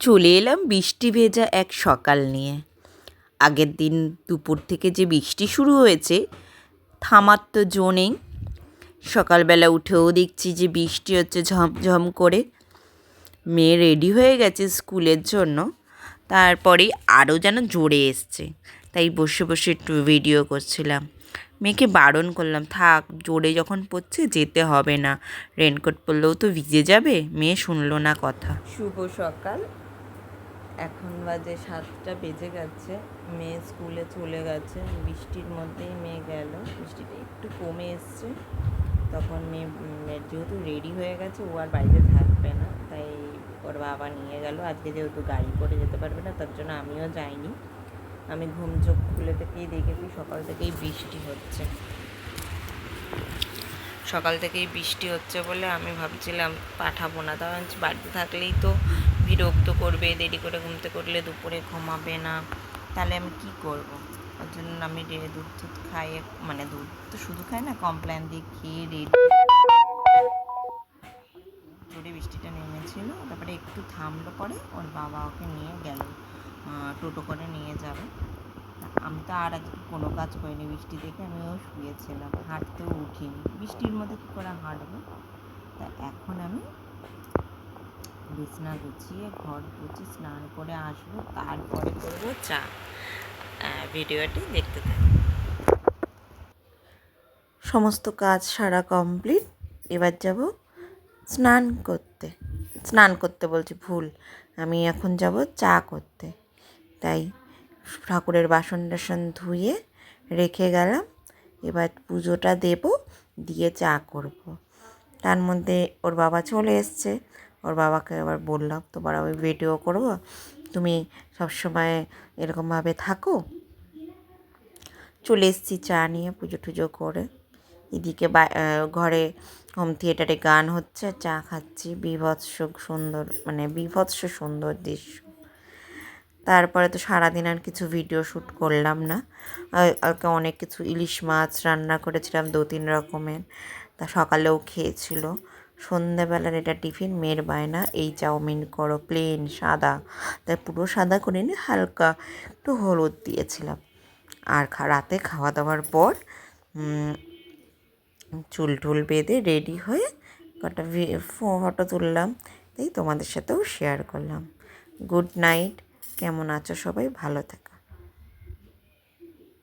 চলে এলাম বৃষ্টি ভেজা এক সকাল নিয়ে। আগের দিন দুপুর থেকে যে বৃষ্টি শুরু হয়েছে, থামার তো জো নেই। সকালবেলা উঠেও দেখছি যে বৃষ্টি হচ্ছে ঝমঝম করে। মেয়ে রেডি হয়ে গেছে স্কুলের জন্য। তারপরে আরও যেন জোরে এসছে। তাই বসে বসে একটু ভিডিও করছিলাম। মেয়েকে বারণ করলাম, থাক, জোরে যখন পড়ছে যেতে হবে না। রেনকোট পরলেও তো ভিজে যাবে। মেয়ে শুনলো না কথা। শুভ সকাল। এখন বাজে সাতটা বেজে গেছে। মেয়ে স্কুলে চলে গেছে। বৃষ্টির মধ্যেই মেয়ে গেল। বৃষ্টিটা একটু কমে এসছে। তখন মেয়ে যেহেতু রেডি হয়ে গেছে, ও আর বাড়িতে থাকবে না। তাই ওর বাবা নিয়ে গেল। আজকে যেহেতু গাড়ি করে যেতে পারবে না, তার জন্য আমিও যাইনি। আমি ঘুম চোখ খুলে থেকেই দেখেছি, সকাল থেকেই বৃষ্টি হচ্ছে। সকাল থেকেই বৃষ্টি হচ্ছে বলে আমি ভাবছিলাম পাঠাবো না। কারণ বাড়িতে থাকলেই তো বিরক্ত করবে, দেরি করে ঘুমতে করলে দুপুরে ঘুমাবে না। তাহলে আমি কি করব? ওর জন্য আমি দুধ টুধ খাইয়ে মানে দুধ তো শুধু খাই না কমপ্ল্যান দিয়ে খেয়ে রেডি জোরে বৃষ্টিটা নেমেছিল, তারপরে একটু থামলো পরে ওর বাবা ওকে নিয়ে গেল টোটো করে নিয়ে যাবে। আমি তো আর কোনো কাজ করিনি। বৃষ্টি দেখে আমিও শুয়েছিলাম। হাঁটতেও উঠিনি। বৃষ্টির মধ্যে কী করে হাঁটবো? তা এখন আমি বিছনা গুছিয়ে, ঘর গুছিয়ে, স্নান করে আসব। তারপরে করব চা। ভিডিওটি দেখতে থাকুন। সমস্ত কাজ সারা কমপ্লিট। এবার যাব স্নান করতে। স্নান করতে বলছি ভুল। আমি এখন যাব চা করতে। তাই ঠাকুরের বাসন টাসন ধুয়ে রেখে গেলাম। এবার পুজোটা দেব, দিয়ে চা করব। তার মধ্যে ওর বাবা চলে এসছে। ওর বাবাকে আবার বললাম, তোমার আমি ভিডিও করব। তুমি সবসময় এরকমভাবে থাকো। চলে এসেছি চা নিয়ে পুজো টুজো করে। এদিকে ঘরে হোম থিয়েটারে গান হচ্ছে, চা খাচ্ছি। বিভৎস সুন্দর মানে বিভৎস সুন্দর দৃশ্য। তারপরে তো সারাদিন আর কিছু ভিডিও শ্যুট করলাম না। কালকে অনেক কিছু ইলিশ মাছ রান্না করেছিলাম, দু তিন রকমের। তা সকালেও খেয়েছিল। সন্ধ্যাবেলার এটা টিফিন, মেয়ের বায়না, এই চাউমিন করো প্লেন সাদা। তাই পুরো সাদা করে নিয়ে হালকা একটু হলুদ দিয়েছিলাম। আর রাতে খাওয়া দাওয়ার পর চুল টুল বেঁধে রেডি হয়ে কটা ফটো তুললাম। তাই তোমাদের সাথেও শেয়ার করলাম। গুড নাইট কেমন আছো সবাই? ভালো থেকো।